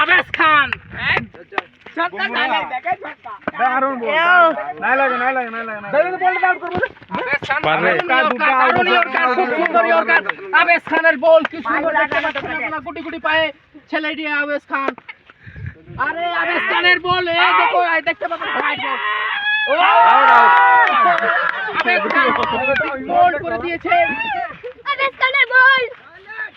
আবেশ খান। বল। নাই লাগে নাই লাগে নাই লাগে দারুণ বলটা আউট করব পারবে। খুব সুন্দর ইয়র্কার আবেশ খানের বল কি সুন্দর গুটি গুটি পায়ে ছেলে দিয়ে আবেশ খান। আরে আবেশ খানের বল এই দেখো দেখতে হোয়াইট আবেশ খান বল করে দিয়েছে। আবেশ বল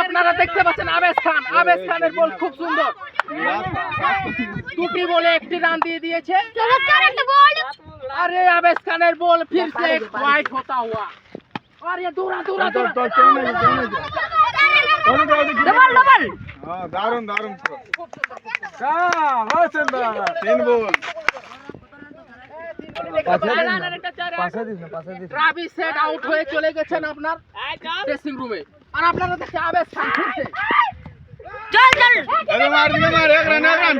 আপনারা দেখতে পাচ্ছেন আবেশ খান আবেশ খানের বল খুব সুন্দর টুপি বলে একটি রান দিয়ে দিয়েছে আরে আবেশ খানের বল ফিরছে হোয়াইট হতা হওয়া और ये दूरा दूरा तो दूरा तो क्यों नहीं क्यों नहीं कौन जाओ डबल डबल हां दारुण दारुण का हो सुंदर तीन बॉल পাশে দিস না পাশে দিস ট্রাভিস হেড আউট হয়ে চলে গেছেন আপনার ড্রেসিং রুমে আর আপনারা দেখছেন আবেশ খান ফিরছে चल चल अरे मार दिया मार एक रन एक रन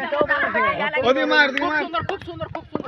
ओदी मार दी খুব मार সুন্দর খুব সুন্দর খুব সুন্দর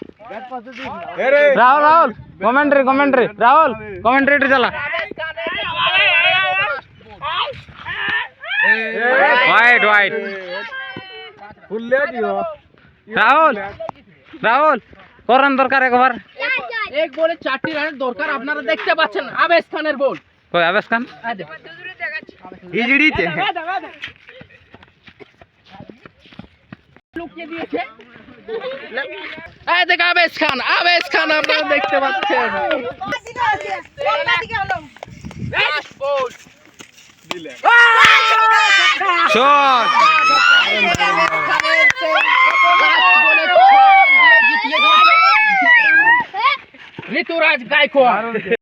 দুটা সিঙ্গেল हां चलो আলে ছয় দিবা বাবু রুক রুক রুক, রুক এ বিষ্ণু আগাটা লাগ धीरे धीरे बिता हुआ क्या बैट पास दी ए रे Rahul Rahul commentary commentary Rahul commentary চালা হোয়াইট হোয়াইট फुल ले दियो রাহুল রাহুল করান দরকার একবার এক বলে চারটি রানের দরকার আপনারা দেখতে পাচ্ছেন আবেশ খানের বল কই আবেশ খান ইজড়িতে লুকিয়ে দিয়েছে এই দেখ আবেশ খান আবেশ খান আপনারা দেখতে পাচ্ছেন ঋতুরাজ গায়কোয়াড়।